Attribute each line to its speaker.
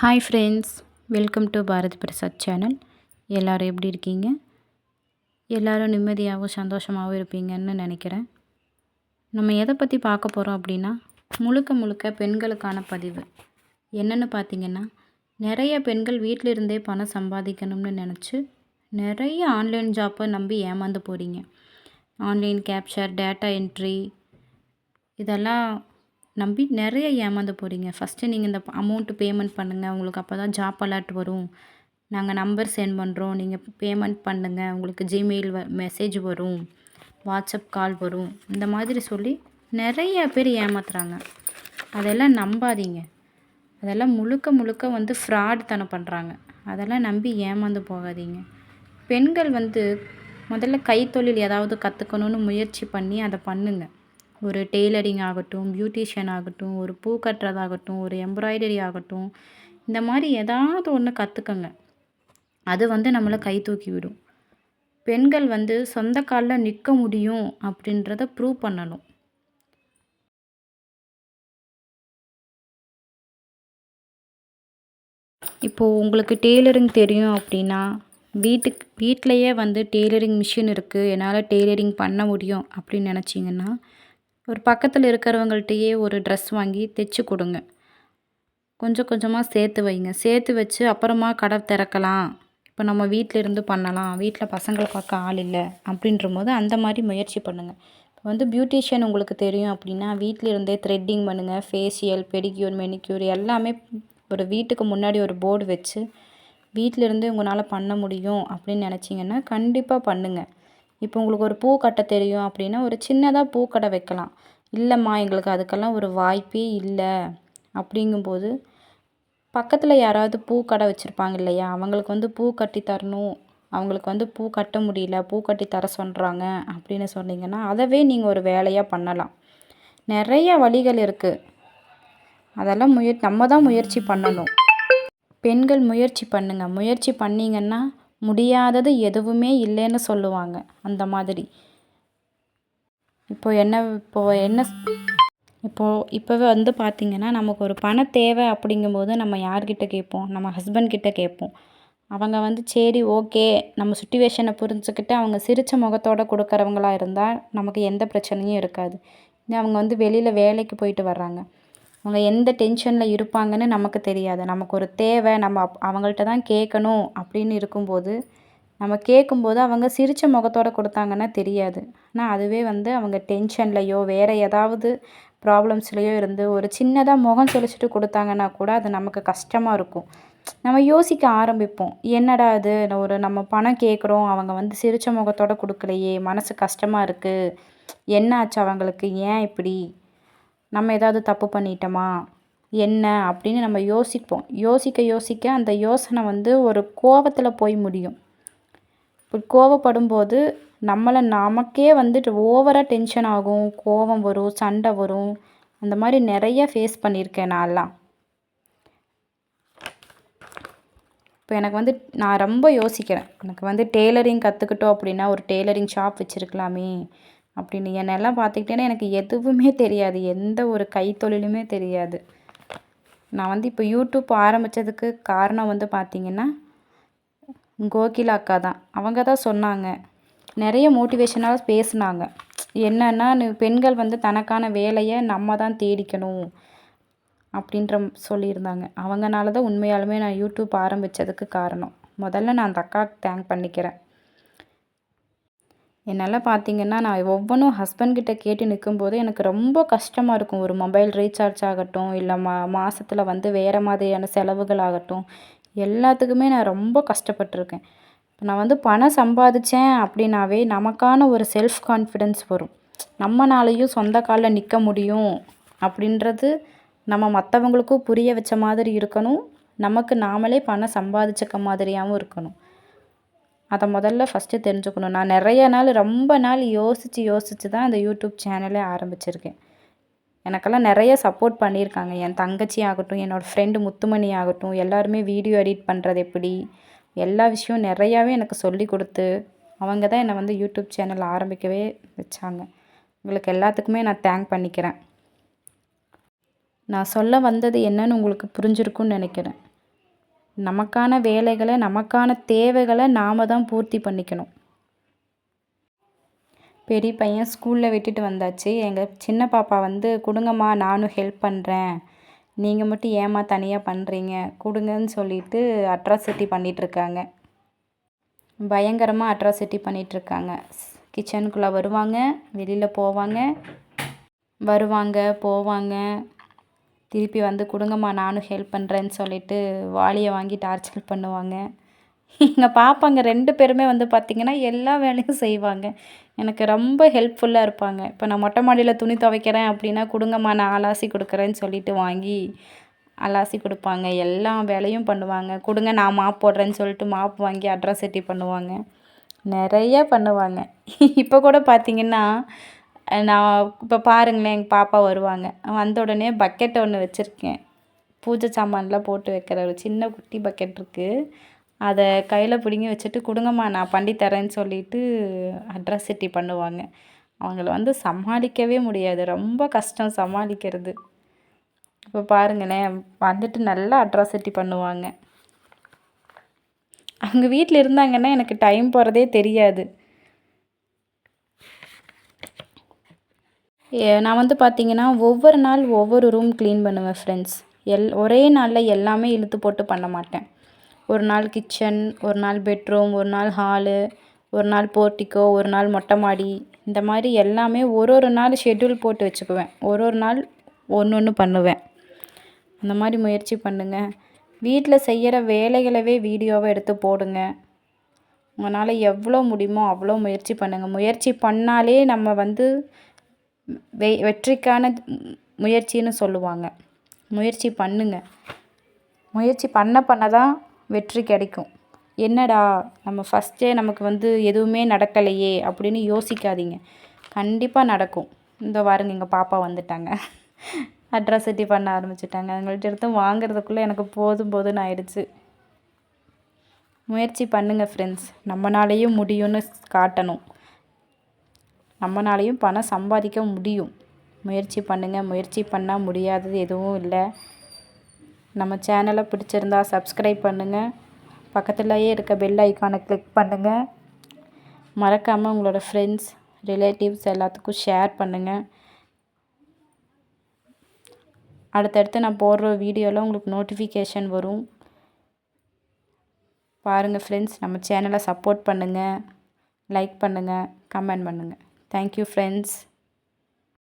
Speaker 1: Hi friends welcome to Bharathi Prasad channel எல்லோரும் எப்படி இருக்கீங்க? எல்லோரும் நிம்மதியாகவும் சந்தோஷமாகவும் இருப்பீங்கன்னு நினைக்கிறேன். நம்ம எதை பற்றி பார்க்க போகிறோம் அப்படின்னா முழுக்க முழுக்க பெண்களுக்கான பதிவு. என்னென்னு பார்த்தீங்கன்னா நிறைய பெண்கள் வீட்டில் இருந்தே பணம் சம்பாதிக்கணும்னு நினச்சி நிறைய ஆன்லைன் ஜாப்பை நம்பி ஏமாந்து போகிறீங்க ஆன்லைன் கேப்சர் டேட்டா என்ட்ரி இதெல்லாம் நம்பி நிறைய ஏமாந்து போகிறீங்க ஃபஸ்ட்டு நீங்கள் இந்த அமௌண்ட்டு பேமெண்ட் பண்ணுங்கள் உங்களுக்கு அப்போ தான் ஜாப் அலர்ட் வரும். நாங்கள் நம்பர் சென்ட் பண்ணுறோம் நீங்கள் பேமெண்ட் பண்ணுங்கள் உங்களுக்கு ஜிமெயில் வ மெசேஜ் வரும். வாட்ஸ்அப் கால் வரும். இந்த மாதிரி சொல்லி நிறைய பேர் ஏமாத்துறாங்க. அதெல்லாம் நம்பாதீங்க. அதெல்லாம் முழுக்க முழுக்க வந்து ஃப்ராட் தனம் பண்ணுறாங்க அதெல்லாம் நம்பி ஏமாந்து போகாதீங்க. பெண்கள் வந்து முதல்ல கைத்தொழில் ஏதாவது கற்றுக்கணுன்னு முயற்சி பண்ணி அதை பண்ணுங்கள் ஒரு டெய்லரிங் ஆகட்டும் பியூட்டிஷியன் ஆகட்டும் ஒரு பூ கட்டுறதாகட்டும் ஒரு எம்ப்ராய்டரி ஆகட்டும் இந்த மாதிரி ஏதாவது ஒன்று கற்றுக்கங்க அது வந்து நம்மளை கை தூக்கி விடும். பெண்கள் வந்து சொந்த காலில் நிற்க முடியும் அப்படின்றத ப்ரூவ் பண்ணணும். இப்போது உங்களுக்கு டெய்லரிங் தெரியும் அப்படின்னா வீட்டுக்கு வீட்டிலையே வந்து டெய்லரிங் மிஷின் இருக்குது என்னால் டெய்லரிங் பண்ண முடியும் அப்படின்னு நினச்சிங்கன்னா ஒரு பக்கத்தில் இருக்கிறவங்கள்ட்டையே ஒரு ட்ரெஸ் வாங்கி தைச்சி கொடுங்க. கொஞ்சம் கொஞ்சமாக சேர்த்து வைங்க. சேர்த்து வச்சு அப்புறமா கடை திறக்கலாம். இப்போ நம்ம வீட்டில் இருந்து பண்ணலாம். வீட்டில் பசங்களை பார்க்க ஆள் இல்லை அப்படின்ற போது அந்த மாதிரி முயற்சி பண்ணுங்கள் இப்போ வந்து பியூட்டிஷியன் உங்களுக்கு தெரியும் அப்படின்னா வீட்டில் இருந்தே த்ரெட்டிங் பண்ணுங்கள் ஃபேஷியல் பெடிக்யூர் மெனிக்யூர் எல்லாமே ஒரு வீட்டுக்கு முன்னாடி ஒரு போர்டு வச்சு வீட்டில் உங்களால் பண்ண முடியும் அப்படின்னு நினச்சிங்கன்னா கண்டிப்பாக பண்ணுங்கள் இப்போ உங்களுக்கு ஒரு பூ கட்ட தெரியும் அப்படின்னா ஒரு சின்னதாக பூக்கடை வைக்கலாம். இல்லைம்மா எங்களுக்கு அதுக்கெல்லாம் ஒரு வாய்ப்பே இல்லை. அப்படிங்கும்போது பக்கத்தில் யாராவது பூக்கடை வச்சுருப்பாங்க இல்லையா? அவங்களுக்கு வந்து பூ கட்டி தரணும். அவங்களுக்கு வந்து பூ கட்ட முடியல பூ கட்டி தர சொல்கிறாங்க அப்படின்னு சொன்னீங்கன்னா அதவே நீங்கள் ஒரு வேலையாக பண்ணலாம். நிறைய வழிகள் இருக்குது அதெல்லாம் முயற் நம்ம தான் முயற்சி பண்ணணும். பெண்கள் முயற்சி பண்ணுங்கள் முயற்சி பண்ணிங்கன்னா முடியாதது எதுவுமே இல்லைன்னு சொல்லுவாங்க. அந்த மாதிரி. இப்போ என்ன இப்போ என்ன இப்போது இப்போவே வந்து பார்த்திங்கன்னா நமக்கு ஒரு பண தேவை அப்படிங்கும்போது நம்ம யார்கிட்ட கேட்போம்? நம்ம ஹஸ்பண்ட் கிட்ட கேட்போம். அவங்க வந்து சரி ஓகே நம்ம சுட்டிவேஷனை புரிஞ்சுக்கிட்டு அவங்க சிரித்த முகத்தோடு கொடுக்குறவங்களா இருந்தால் நமக்கு எந்த பிரச்சனையும் இருக்காது. அவங்க வந்து வெளியில் வேலைக்கு போயிட்டு வர்றாங்க. அவங்க எந்த டென்ஷனில் இருப்பாங்கன்னு நமக்கு தெரியாது. நமக்கு ஒரு தேவை நம்ம அப் அவங்கள்ட்ட தான் கேட்கணும் அப்படின்னு இருக்கும்போது நம்ம கேட்கும்போது அவங்க சிரித்த முகத்தோடு கொடுத்தாங்கன்னா தெரியாது. ஆனால் அதுவே வந்து அவங்க டென்ஷன்லையோ வேறு ஏதாவது ப்ராப்ளம்ஸ்லையோ இருந்து ஒரு சின்னதாக முகம் சொல்லிச்சுட்டு கொடுத்தாங்கன்னா கூட அது நமக்கு கஷ்டமாக இருக்கும். நம்ம யோசிக்க ஆரம்பிப்போம். என்னடா அது ஒரு நம்ம பணம் கேட்குறோம். அவங்க வந்து சிரித்த முகத்தோடு கொடுக்கலையே. மனசு கஷ்டமாக இருக்குது என்ன ஆச்சு அவங்களுக்கு? ஏன் இப்படி? நம்ம ஏதாவது தப்பு பண்ணிட்டோமா? என்ன? அப்படின்னு நம்ம யோசிப்போம். யோசிக்க யோசிக்க அந்த யோசனை வந்து ஒரு கோபத்தில் போய் முடியும். இப்போ கோவப்படும் போது நம்மளை நமக்கே வந்துட்டு ஓவராக டென்ஷன் ஆகும் கோபம் வரும் சண்டை வரும். அந்த மாதிரி நிறைய ஃபேஸ் பண்ணியிருக்கேன் நான்லாம். இப்போ எனக்கு வந்து நான் ரொம்ப யோசிக்கிறேன். எனக்கு வந்து டெய்லரிங் கற்றுக்கிட்டோம் அப்படின்னா ஒரு டெய்லரிங் ஷாப் வச்சுருக்கலாமே. அப்படின்னு. என்னெல்லாம் பார்த்துக்கிட்டேன்னா எனக்கு எதுவுமே தெரியாது. எந்த ஒரு கைத்தொழிலுமே தெரியாது. நான் வந்து இப்போ யூடியூப் ஆரம்பித்ததுக்கு காரணம் வந்து பார்த்திங்கன்னா கோகிலா அக்கா தான். அவங்க தான் சொன்னாங்க. நிறைய மோட்டிவேஷனாக பேசினாங்க. என்னென்னா பெண்கள் வந்து தனக்கான வேலையை நம்ம தான் தேடிக்கணும் அப்படின்ற சொல்லியிருந்தாங்க. அவங்கனால தான் உண்மையாலுமே நான் யூடியூப் ஆரம்பித்ததுக்கு காரணம். முதல்ல நான் அந்த அக்காவுக்கு தேங்க் பண்ணிக்கிறேன். என்னால் பார்த்தீங்கன்னா நான் ஒவ்வொன்றும் ஹஸ்பண்ட்கிட்ட கேட்டு நிற்கும்போது எனக்கு ரொம்ப கஷ்டமாக இருக்கும். ஒரு மொபைல் ரீசார்ஜ் ஆகட்டும் இல்லை மா மாதத்துல வந்து வேறு மாதிரியான செலவுகள் ஆகட்டும். எல்லாத்துக்குமே நான் ரொம்ப கஷ்டப்பட்டிருக்கேன். இப்போ நான் வந்து பணம் சம்பாதிச்சேன் அப்படின்னாவே நமக்கான ஒரு செல்ஃப் கான்ஃபிடென்ஸ் வரும். நம்மனாலையும் சொந்த காலில் நிற்க முடியும் அப்படின்றது நம்ம மற்றவங்களுக்கும் புரிய வச்ச மாதிரி இருக்கணும். நமக்கு நாமளே பணம் சம்பாதிச்சிக்க மாதிரியாகவும் இருக்கணும். அதை முதல்ல ஃபஸ்ட்டு தெரிஞ்சுக்கணும். நான் நிறைய நாள் ரொம்ப நாள் யோசித்து யோசித்து தான் அந்த யூடியூப் சேனலே ஆரம்பிச்சிருக்கேன். எனக்கெல்லாம் நிறைய சப்போர்ட் பண்ணியிருக்காங்க. என் தங்கச்சி ஆகட்டும் என்னோடய ஃப்ரெண்டு முத்துமணி ஆகட்டும் எல்லாருமே வீடியோ எடிட் பண்ணுறது எப்படி? எல்லா விஷயம் நிறையாவே எனக்கு சொல்லி கொடுத்து அவங்க தான் என்னை வந்து யூடியூப் சேனல் ஆரம்பிக்கவே வச்சாங்க. உங்களுக்கு எல்லாத்துக்குமே நான் தேங்க் பண்ணிக்கிறேன். நான் சொல்ல வந்தது என்னன்னு உங்களுக்கு புரிஞ்சிருக்குன்னு நினைக்கிறேன். நமக்கான வேலைகளை நமக்கான தேவைகளை நாம் தான் பூர்த்தி பண்ணிக்கணும். பெரிய பையன் ஸ்கூலில் விட்டுட்டு வந்தாச்சு. எங்கள் சின்ன பாப்பா வந்து கொடுங்கம்மா நானும் ஹெல்ப் பண்ணுறேன் நீங்கள் மட்டும் ஏம்மா தனியாக பண்ணுறீங்க கொடுங்கன்னு சொல்லிட்டு அட்ராசிட்டி பண்ணிகிட்ருக்காங்க பயங்கரமாக அட்ராசிட்டி பண்ணிகிட்ருக்காங்க கிச்சனுக்குள்ளே வருவாங்க வெளியில் போவாங்க. வருவாங்க போவாங்க. திருப்பி வந்து கொடுங்கம்மா நானும் ஹெல்ப் பண்ணுறேன்னு சொல்லிட்டு வாளியை வாங்கி டார்ச்சர் பண்ணுவாங்க. எங்கள் பாப்பாங்க ரெண்டு பேருமே வந்து பார்த்திங்கன்னா எல்லா வேலையும் செய்வாங்க. எனக்கு ரொம்ப ஹெல்ப்ஃபுல்லாக இருப்பாங்க. இப்போ நான் மொட்டை மாடியில் துணி துவைக்கிறேன் அப்படின்னா கொடுங்கம்மா நான் அலாசி கொடுக்குறேன்னு சொல்லிட்டு வாங்கி அலாசி கொடுப்பாங்க. எல்லா வேலையும் பண்ணுவாங்க. கொடுங்க நான் மாப் போடுறேன்னு சொல்லிட்டு மாப் வாங்கி அட்ரஸ் செட்டி பண்ணுவாங்க. நிறைய பண்ணுவாங்க. இப்போ கூட பார்த்திங்கன்னா நான் இப்போ பாருங்களேன் எங்கள் பாப்பா வருவாங்க. வந்த உடனே பக்கெட் ஒன்று வச்சுருக்கேன். பூஜை சாமான்லாம் போட்டு வைக்கிற ஒரு சின்ன குட்டி பக்கெட் இருக்குது அதை கையில் பிடுங்கி வச்சுட்டு கொடுங்கம்மா நான் பண்ணி தரேன்னு சொல்லிட்டு அட்ராசிட்டி பண்ணுவாங்க. அவங்கள வந்து சமாளிக்கவே முடியாது. ரொம்ப கஷ்டம் சமாளிக்கிறது. இப்போ பாருங்களேன் வந்துட்டு நல்லா அட்ராசிட்டி பண்ணுவாங்க. அவங்க வீட்டில் இருந்தாங்கன்னா எனக்கு டைம் போகிறதே தெரியாது. நான் வந்து பார்த்தீங்கன்னா ஒவ்வொரு நாள் ஒவ்வொரு ரூம் க்ளீன் பண்ணுவேன் ஃப்ரெண்ட்ஸ் எல் ஒரே நாளில் எல்லாமே இழுத்து போட்டு பண்ண மாட்டேன். ஒரு நாள் கிச்சன் ஒரு நாள் பெட்ரூம் ஒரு நாள் ஹாலு ஒரு நாள் போர்ட்டிக்கோ ஒரு நாள் மொட்டை மாடி. இந்த மாதிரி எல்லாமே ஒரு ஒரு நாள் ஷெட்யூல் போட்டு வச்சுக்குவேன். ஒரு ஒரு நாள் ஒன்று ஒன்று பண்ணுவேன். அந்த மாதிரி முயற்சி பண்ணுங்கள் வீட்டில் செய்கிற வேலைகளவே வீடியோவை எடுத்து போடுங்க. உங்களால் எவ்வளோ முடியுமோ அவ்வளோ முயற்சி பண்ணுங்கள் முயற்சி பண்ணாலே நம்ம வந்து வெ வெற்றிக்கான முயற்சின்னு சொல்லுவாங்க. முயற்சி பண்ணுங்க. முயற்சி பண்ண பண்ண தான் வெற்றி கிடைக்கும். என்னடா நம்ம ஃபஸ்ட்டே நமக்கு வந்து எதுவுமே நடக்கலையே அப்படின்னு யோசிக்காதீங்க. கண்டிப்பாக நடக்கும். இந்த வாருங்க எங்கள் பாப்பா வந்துட்டாங்க. அட்ராசிட்டி பண்ண ஆரம்பிச்சிட்டாங்க. அவங்கள்ட்ட எடுத்து வாங்குறதுக்குள்ளே எனக்கு போதும் போதும்னு ஆயிடுச்சு. முயற்சி பண்ணுங்கள் ஃப்ரெண்ட்ஸ் நம்மளாலேயும் முடியும்னு காட்டணும். நம்மளாலையும் பணம் சம்பாதிக்க முடியும். முயற்சி பண்ணுங்கள் முயற்சி பண்ணால் முடியாதது எதுவும் இல்லை. நம்ம சேனலை பிடிச்சிருந்தா சப்ஸ்கிரைப் பண்ணுங்கள் பக்கத்துலேயே இருக்க பெல் ஐக்கானை கிளிக் பண்ணுங்கள் மறக்காமல் உங்களோட ஃப்ரெண்ட்ஸ் ரிலேட்டிவ்ஸ் எல்லாத்துக்கும் ஷேர் பண்ணுங்கள் அடுத்தடுத்து நான் போடுற வீடியோவில் உங்களுக்கு நோட்டிஃபிகேஷன் வரும். பாருங்கள் ஃப்ரெண்ட்ஸ் நம்ம சேனலை சப்போர்ட் பண்ணுங்கள் லைக் பண்ணுங்கள் கமெண்ட் பண்ணுங்கள் தேங்க்யூ ஃப்ரெண்ட்ஸ்